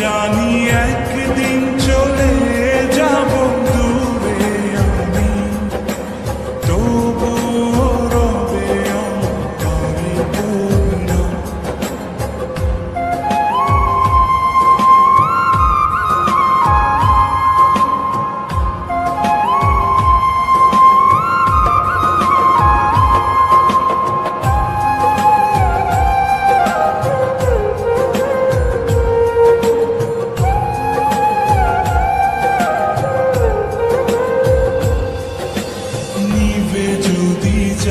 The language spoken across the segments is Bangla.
done.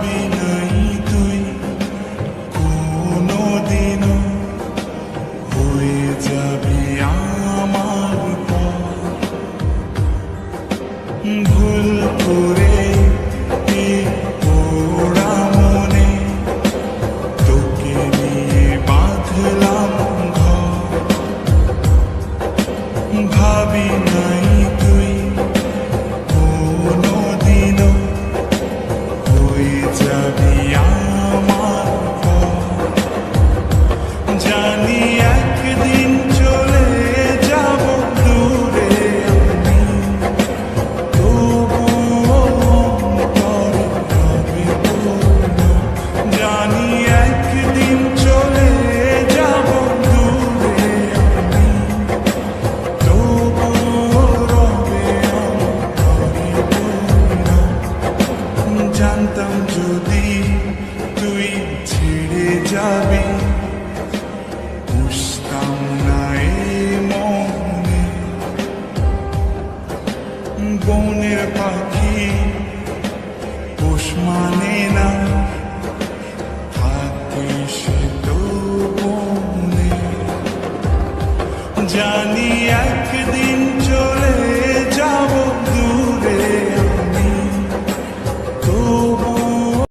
be আমি বুঝতাম না এই মনে। বনের পাখি পোষ মানে না। থাকবে সে তো বনে। জানি একদিন